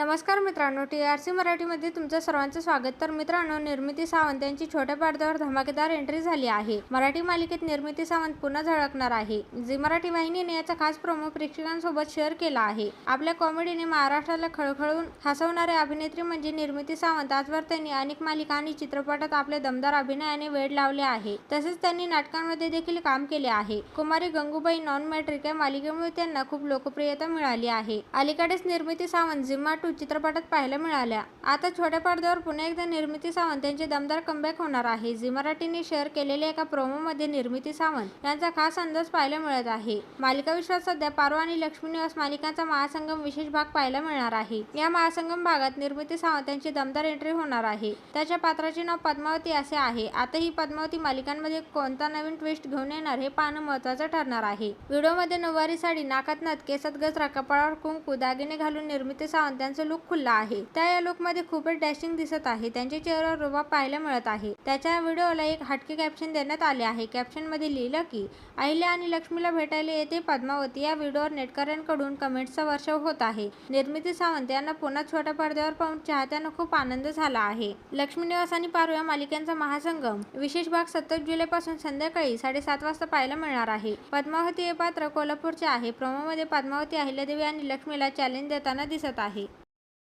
नमस्कार मित्रांनो T R C मराठीमध्ये तुमचं सर्वांचं स्वागत. तर मित्रांनो निर्मिती सावंत यांची छोट्या पडद्यावर धमाकेदार एंट्री झाली आहे. मराठी मालिकेत निर्मिती सावंत पुन्हा झळकणार आहे. जी मराठी वाहिनीने याचा खास प्रोमो प्रेक्षकांसोबत शेअर केला आहे. आपल्या कॉमेडीने महाराष्ट्राला खळखळून हसवणारे अभिनेत्री म्हणजे निर्मिती सावंत. आजवर त्यांनी अनेक मालिका आणि चित्रपटात आपल्या दमदार अभिनयाने वेळ लावले आहे. तसेच त्यांनी नाटकांमध्ये देखील काम केले आहे. कुमारी गंगूबाई नॉन मॅट्रिक या मालिकेमुळे त्यांना खूप लोकप्रियता मिळाली आहे. अलीकडेच निर्मिती सावंत जिम्मा टू चित्रपटात पाहायला मिळाल्या. आता छोट्या पडद्यावर पुन्हा एकदा निर्मिती सावंत यांचे दमदार कमबॅक होणार आहे. झी मराठीने शेअर केलेल्या एका प्रोमोमध्ये निर्मिती सावंत यांचा खास अंदाज पाहायला मिळत आहे. मालिका विश्वास सध्या पारो आणि लक्ष्मी निवास मालिकांचा महासंगम विशेष भाग पाहायला मिळणार आहे. या महासंगम भागात निर्मिती सावंत यांची दमदार एंट्री होणार आहे. त्याच्या पात्राचे नाव पद्मावती असे आहे. आता ही पद्मावती मालिकांमध्ये कोणता नवीन ट्विस्ट घेऊन येणार हे पाहणं महत्वाचं ठरणार आहे. व्हिडिओमध्ये नऊवारी साडी नाकात नथ केसात गजरा कपाळावर कुंकू दागिने घालून निर्मिती सावंत यांचं त्यांचा लुक खुल्ला आहे. त्या या लुकमध्ये खूपच डॅशिंग दिसत आहे. त्यांच्या चेहऱ्यावर रुबाब पाहायला मिळत आहे. त्याच्या व्हिडिओला एक हटके कॅप्शन देण्यात आले आहे. कॅप्शनमध्ये लिहिलं की अहिल्या आणि लक्ष्मीला भेटायला येते पद्मावती या व्हिडिओवर नेटकऱ्यांकडून कमेंट्सचा वर्षाव होत आहे. निर्मिती सावंत यांना पुन्हा छोट्या पडद्यावर पाहून चाहत्यांना खूप आनंद झाला आहे. लक्ष्मी निवास आणि पारू या मालिकांचा महासंगम विशेष भाग सत्तर जुलैपासून संध्याकाळी साडेसात वाजता पाहायला मिळणार आहे. पद्मावती हे पात्र कोल्हापूरचे आहे. प्रोमोमध्ये पद्मावती अहिल्यादेवी आणि लक्ष्मीला चॅलेंज देताना दिसत आहे.